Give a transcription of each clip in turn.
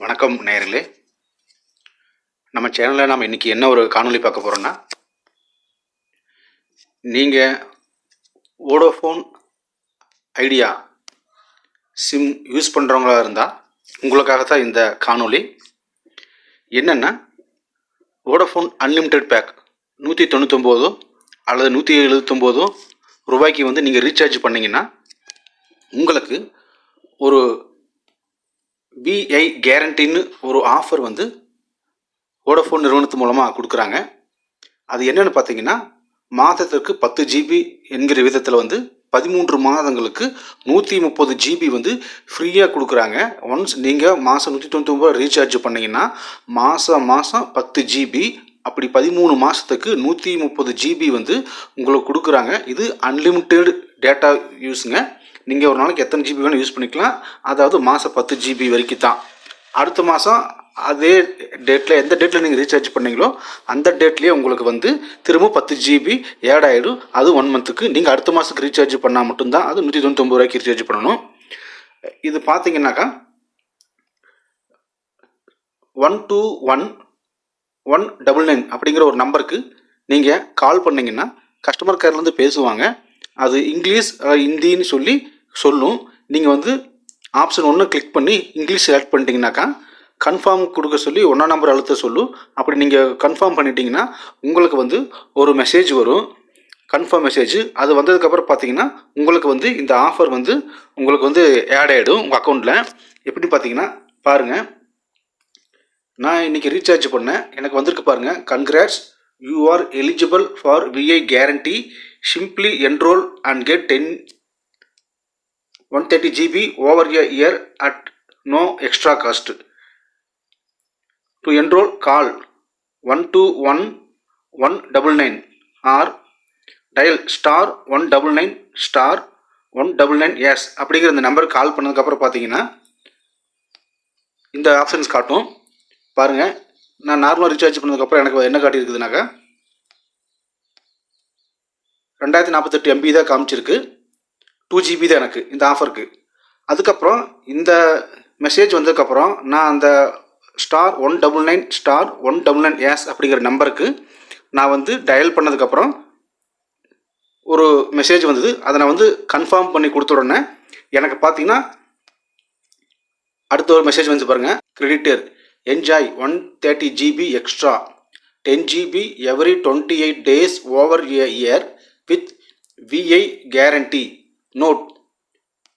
வணக்கம் நேயர்களே. நம்ம சேனலில் நம்ம இன்றைக்கி என்ன ஒரு காணொலி பார்க்க போகிறோன்னா நீங்கள் ஓடோஃபோன் ஐடியா சிம் யூஸ் பண்ணுறவங்களா இருந்தால் உங்களுக்காக தான் இந்த காணொளி. என்னென்னா ஓடோஃபோன் அன்லிமிட்டெட் பேக் நூற்றி தொண்ணூத்தொம்போதோ அல்லது நூற்றி எழுபத்தொம்போதோ ரூபாய்க்கு வந்து நீங்கள் ரீசார்ஜ் பண்ணிங்கன்னா உங்களுக்கு ஒரு பிஐ கேரண்டின்னு ஒரு ஆஃபர் வந்து வோடஃபோன் நிறுவனத்து மூலமாக கொடுக்குறாங்க. அது என்னென்னு பார்த்தீங்கன்னா மாதத்திற்கு பத்து ஜிபி என்கிற விதத்தில் வந்து பதிமூன்று மாதங்களுக்கு நூற்றி முப்பது ஜிபி வந்து ஃப்ரீயாக கொடுக்குறாங்க. ஒன்ஸ் நீங்கள் மாதம் நூற்றி தொண்ணூற்றி ஒம்பது ரீசார்ஜ் பண்ணிங்கன்னா மாதம் மாதம் பத்து ஜிபி அப்படி பதிமூணு மாதத்துக்கு நூற்றி முப்பது ஜிபி வந்து உங்களுக்கு கொடுக்குறாங்க. இது அன்லிமிட்டெடு டேட்டா யூஸுங்க நீங்கள் ஒரு நாளைக்கு எத்தனை ஜிபி வேணும் யூஸ் பண்ணிக்கலாம். அதாவது மாதம் பத்து ஜிபி வரைக்கும் தான் அடுத்த மாதம் அதே டேட்டில் எந்த டேட்டில் நீங்கள் ரீசார்ஜ் பண்ணீங்களோ அந்த டேட்லேயே உங்களுக்கு வந்து திரும்ப பத்து ஜிபி ஆட் ஆகிடும் அது ஒன் மந்த்துக்கு நீங்கள் அடுத்த மாதத்துக்கு ரீசார்ஜ் பண்ணால் மட்டும்தான். அது நூற்றி தொண்ணூத்தொம்பது ரூபாய்க்கு ரீசார்ஜ் பண்ணணும். இது பார்த்தீங்கன்னாக்கா one two one one double nine அப்படிங்கிற ஒரு நம்பருக்கு நீங்கள் கால் பண்ணிங்கன்னா கஸ்டமர் கேர்லேருந்து பேசுவாங்க. அது இங்கிலீஷ் ஹிந்தின்னு சொல்லி சொல்லும். நீங்கள் வந்து ஆப்ஷன் ஒன்று கிளிக் பண்ணி இங்கிலீஷ் செலக்ட் பண்ணிட்டீங்கனாக்கா கன்ஃபார்ம் கொடுக்க சொல்லி ஒன்றா நம்பர் அழுத்த சொல்லும் அப்படி நீங்கள் கன்ஃபார்ம் பண்ணிட்டீங்கன்னா உங்களுக்கு வந்து ஒரு மெசேஜ் வரும். கன்ஃபார்ம் மெசேஜ் அது வந்ததுக்கப்புறம் பார்த்தீங்கன்னா உங்களுக்கு வந்து இந்த ஆஃபர் வந்து உங்களுக்கு வந்து ஆட் ஆகிடும் உங்கள் அக்கௌண்ட்டில் எப்படி பார்த்தீங்கன்னா பாருங்கள் நான் இன்றைக்கி ரீசார்ஜ் பண்ணேன். எனக்கு வந்திருக்கு பாருங்கள் congrats you are eligible for Vi guarantee simply enroll and get ten one thirty GB over year year at no extra cost to enroll call one two one one double nine or dial star one double nine star one double nine S அப்படிங்கிற இந்த நம்பருக்கு கால் பண்ணதுக்கப்புறம் பார்த்தீங்கன்னா இந்த options காட்டும். பாருங்கள் நான் நார்மலாக ரீசார்ஜ் பண்ணதுக்கப்புறம் எனக்கு என்ன காட்டியிருக்குதுனாக்கா ரெண்டாயிரத்தி நாற்பத்தெட்டு எம்பி தான் காமிச்சிருக்கு. டூ ஜிபி தான் எனக்கு இந்த ஆஃபருக்கு அதுக்கப்புறம் இந்த மெசேஜ் வந்ததுக்கப்புறம் நான் அந்த star one double nine star one double nine S அப்படிங்கிற நம்பருக்கு நான் வந்து டயல் பண்ணதுக்கப்புறம் ஒரு மெசேஜ் வந்தது. அதை நான் வந்து கன்ஃபார்ம் பண்ணி கொடுத்த உடனே எனக்கு பார்த்தீங்கன்னா அடுத்த ஒரு மெசேஜ் வந்து பாருங்கள் credited enjoy one thirty GB extra ten GB every twenty eight days over year with Vi guarantee note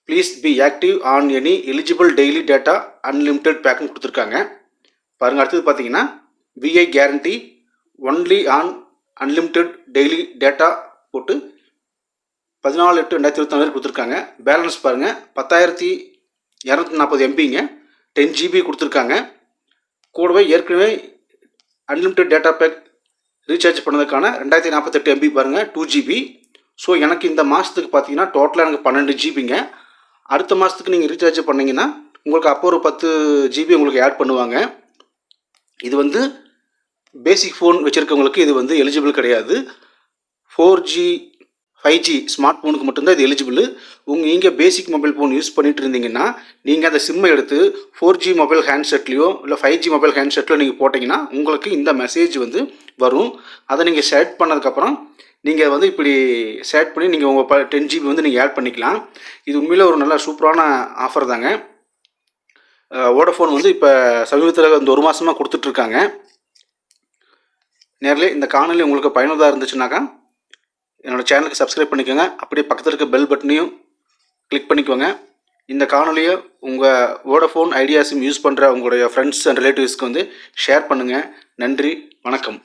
please be active on any eligible daily data unlimited பேக்குன்னு கொடுத்துருக்காங்க. பாருங்கள் அடுத்தது பார்த்தீங்கன்னா Vi guarantee only on unlimited daily data போட்டு பதினாலு எட்டு ரெண்டாயிரத்தி இருபத்தி நாலு கொடுத்துருக்காங்க. பேலன்ஸ் பாருங்கள் பத்தாயிரத்தி இரநூத்தி நாற்பது எம்பிங்க டென் ஜிபி கொடுத்துருக்காங்க. கூடவே ஏற்கனவே அன்லிமிட்டெட் டேட்டா பேக் ரீசார்ஜ் பண்ணதுக்கான ரெண்டாயிரத்தி நாற்பத்தெட்டு எம்பி பாருங்கள் டூ ஜிபி ஸோ எனக்கு இந்த மாதத்துக்கு பார்த்தீங்கன்னா டோட்டலாக எனக்கு பன்னெண்டு ஜிபிங்க அடுத்த மாதத்துக்கு நீங்கள் ரீசார்ஜ் பண்ணிங்கன்னா உங்களுக்கு அப்போ ஒரு பத்து ஜிபி உங்களுக்கு ஆட் பண்ணுவாங்க. இது வந்து பேசிக் ஃபோன் வச்சுருக்கவங்களுக்கு இது வந்து எலிஜிபிள் கிடையாது. Four G five G smart ஃபோனுக்கு மட்டும்தான் இது எலிஜிபிள் உங்கள் நீங்கள் பேசிக் மொபைல் ஃபோன் யூஸ் பண்ணிட்டு இருந்தீங்கன்னா நீங்கள் அந்த சிம்மை எடுத்து ஃபோர் ஜி மொபைல் ஹேண்ட்செட்லேயோ இல்லை ஃபைவ் ஜி மொபைல் ஹேண்ட்செட்டில் நீங்கள் போட்டிங்கன்னா உங்களுக்கு இந்த மெசேஜ் வந்து வரும். அதை நீங்கள் செட் பண்ணதுக்கப்புறம் நீங்கள் வந்து இப்படி சேட் பண்ணி நீங்கள் உங்கள் ப டென் ஜிபி வந்து நீங்கள் ஆட் பண்ணிக்கலாம். இது உண்மையில் ஒரு நல்ல சூப்பரான ஆஃபர் தாங்க. ஓடஃபோன் வந்து இப்போ சமீபத்தில் இந்த ஒரு மாதமாக கொடுத்துட்ருக்காங்க நேரில் இந்த காணொலி உங்களுக்கு பயனுள்ளதாக இருந்துச்சுனாக்கா என்னோடய சேனலுக்கு சப்ஸ்கிரைப் பண்ணிக்கோங்க. அப்படியே பக்கத்தில் இருக்க பெல் பட்டனையும் கிளிக் பண்ணிக்கோங்க. இந்த காணொலியை உங்கள் வோடஃபோன் ஐடியா சிம் யூஸ் பண்ணுற உங்களுடைய ஃப்ரெண்ட்ஸ் அண்ட் ரிலேட்டிவ்ஸ்க்கு வந்து ஷேர் பண்ணுங்கள் நன்றி வணக்கம்.